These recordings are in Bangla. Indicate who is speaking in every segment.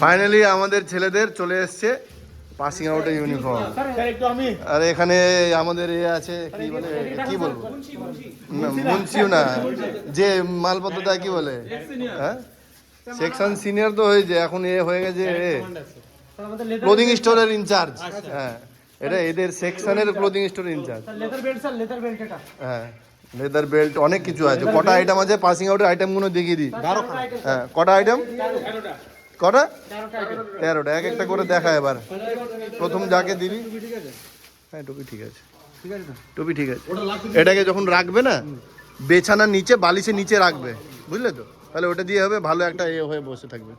Speaker 1: ফাইনালি আমাদের ছেলেদের চলে এসছে পাসিং আউটের ইউনিফর্ম
Speaker 2: স্যার একটু আমি।
Speaker 1: আর এখানে আমাদের এ আছে কি বলে কি বলব? না মুন্সিও না যে মালপত্র দেয় কি বলে? হ্যাঁ? সেকশন সিনিয়র তো হয়েছে এখন এ হয়ে গেছে ক্লোদিং স্টোরের ইনচার্জ হ্যাঁ এটা এদের সেকশনের ক্লোদিং স্টোরের in charge
Speaker 2: leather belt sir leather belt এটা
Speaker 1: হ্যাঁ। লেদার বেল্ট অনেক কিছু আছে। কটা আইটেম আছে? পাসিং আউটের আইটেমগুলো দেখিয়ে দিই। হ্যাঁ কটা আইটেম কটা? তেরোটা এক একটা করে দেখা এবার। প্রথম যাকে দিবি। হ্যাঁ টুপি ঠিক আছে। টুপি ঠিক আছে। এটাকে যখন রাখবে না বেছানার নিচে বালিশের নিচে রাখবে। বুঝলে তো? তাহলে ওটা দিয়ে হবে ভালো একটা এ হয়ে বসে থাকবে।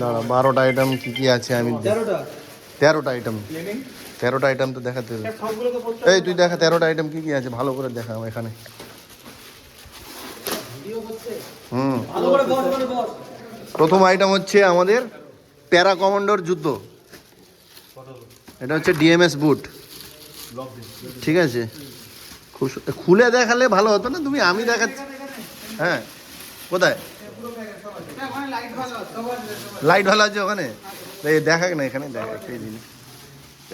Speaker 1: দাঁড়া বারোটা আইটেম কি কি আছে আমি তেরোটা? আইটেম তেরোটা আইটেম তো দেখাতে এই তুই দেখা তেরোটা আইটেম কি কি আছে? ভালো করে দেখা এখানে। হুম। প্রথম আইটেম হচ্ছে আমাদের প্যারা কমান্ডোর জুতো এটা হচ্ছে ডিএমএস বুট। ঠিক আছে? খুব খুলে দেখালে ভালো হতো না? তুমি আমি দেখাচ্ছি। হ্যাঁ। কোথায়? লাইট ভালো আছে ওখানে? এই দেখাক না এখানে দেখা সেই জিনিস।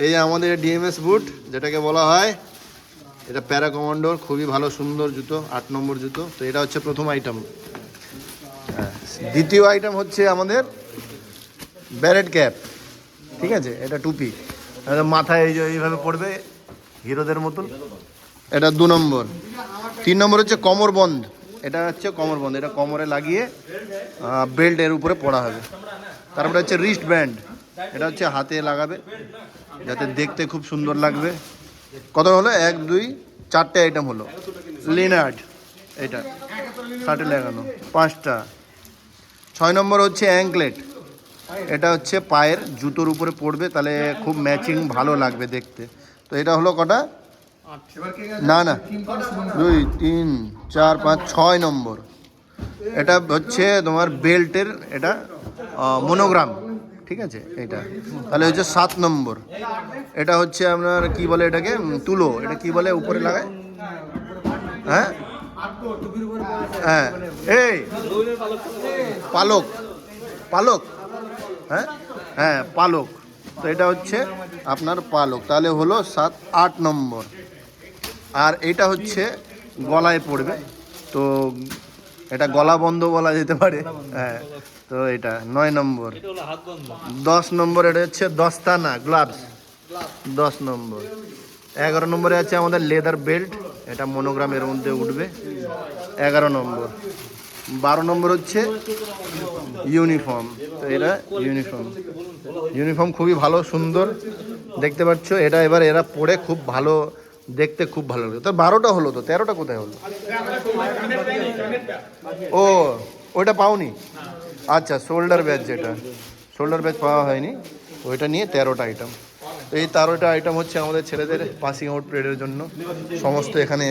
Speaker 1: এই যে আমাদের ডিএমএস বুট, যেটাকে বলা হয়, এটা প্যারা কমান্ডোর, খুবই ভালো, সুন্দর জুতো, আট নম্বর জুতো, তো এটা হচ্ছে প্রথম আইটেম হ্যাঁ দ্বিতীয় আইটেম হচ্ছে আমাদের ব্যারেট ক্যাপ, ঠিক আছে? এটা টুপি। মাথায় এই যে এইভাবে পড়বে, হিরোদের মতন। এটা দু নম্বর। তিন নম্বর হচ্ছে কমর বন্ধ। এটা হচ্ছে কমর বন্ধ। এটা কোমরে লাগিয়ে বেল্ট এর উপরে পড়া হবে। তারপরে হচ্ছে রিস্ট ব্যান্ড এটা হচ্ছে হাতে লাগাবে। যাতে দেখতে খুব সুন্দর লাগবে। কত হলো? এক, দুই, চারটে আইটেম হলো। লিনার্ড এটা। ষাটে লাগানো। পাঁচটা। ছয় নম্বর হচ্ছে অ্যাঙ্কলেট এটা হচ্ছে পায়ের জুতোর উপরে পড়বে, তাহলে খুব ম্যাচিং ভালো লাগবে দেখতে। তো এটা হলো কটা? না না। দুই, তিন, চার, পাঁচ, ছয় নম্বর। এটা হচ্ছে তোমার বেল্টের এটা মনোগ্রাম ঠিক আছে? এটা তাহলে হচ্ছে সাত নম্বর। এটা হচ্ছে আপনার কি বলে এটাকে? তুলো। এটা কি বলে উপরে লাগায়? হ্যাঁ? হ্যাঁ। এই! পালক। পালক। হ্যাঁ? হ্যাঁ পালক। তো এটা হচ্ছে আপনার পালক। তাহলে হলো সাত, আট নম্বর। আর এটা হচ্ছে গলায় পড়বে। তো এটা গলা বন্ধ বলা যেতে পারে। হ্যাঁ তো এটা নয় নম্বর। দশ নম্বর এটা হচ্ছে দস্তানা গ্লাভস দশ নম্বর। এগারো নম্বরে আছে আমাদের লেদার বেল্ট এটা মনোগ্রামের মধ্যে উঠবে। এগারো নম্বর। বারো নম্বর হচ্ছে ইউনিফর্ম তো এটা ইউনিফর্ম ইউনিফর্ম খুবই ভালো সুন্দর। দেখতে পাচ্ছ এটা এবার এরা পরে খুব ভালো দেখতে খুব ভালো লাগে। তো বারোটা হলো তো, তেরোটা কোথায় হলো? ও, ওইটা পাওনি? আচ্ছা শোল্ডার ব্যাচ যেটা। শোল্ডার ব্যাচ পাওয়া হয়নি। ওইটা নিয়ে তেরোটা আইটেম এই তেরোটা আইটেম হচ্ছে আমাদের ছেলেদের পাসিং আউট পিরিয়ডের জন্য। সমস্ত এখানে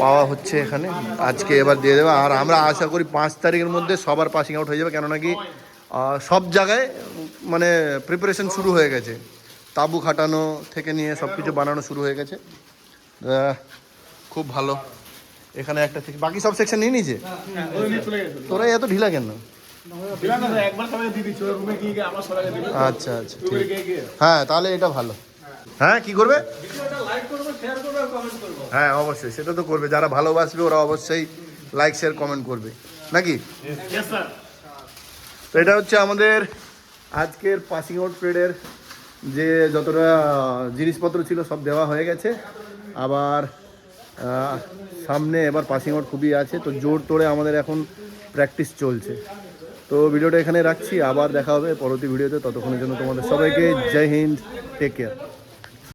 Speaker 1: পাওয়া হচ্ছে এখানে। আজকে এবার দিয়ে দেবে। আর আমরা আশা করি পাঁচ তারিখের মধ্যে সবার পাসিং আউট হয়ে যাবে। কেননা কি সব জায়গায় মানে প্রিপারেশন শুরু হয়ে গেছে। তাবু খাটানো থেকে নিয়ে সব কিছু বানানো শুরু হয়ে গেছে। খুব ভালো। এখানে একটা থেকে বাকি সব সেকশন নিয়ে নিয়েছে? তোরা এত ঢিলা কেন? আচ্ছা আচ্ছা হ্যাঁ তাহলে এটা ভালো। হ্যাঁ কি করব? হ্যাঁ অবশ্যই সেটা তো করবে। যারা ভালোবাসবে ওরা অবশ্যই লাইক শেয়ার কমেন্ট করবে। নাকি? তো এটা হচ্ছে আমাদের আজকের পাসিং আউট পিরিয়ডের যে যতটা জিনিসপত্র ছিল সব দেওয়া হয়ে গেছে। আবার সামনে এবার পাসিং আউট খুবই আছে, তো জোর তোড়ে আমাদের এখন প্র্যাকটিস চলছে। তো ভিডিওটা এখানে রাখছি, আবার দেখা হবে পরবর্তী ভিডিওতে ততক্ষণের জন্য তোমাদের সবাইকে জয় হিন্দ টেক কেয়ার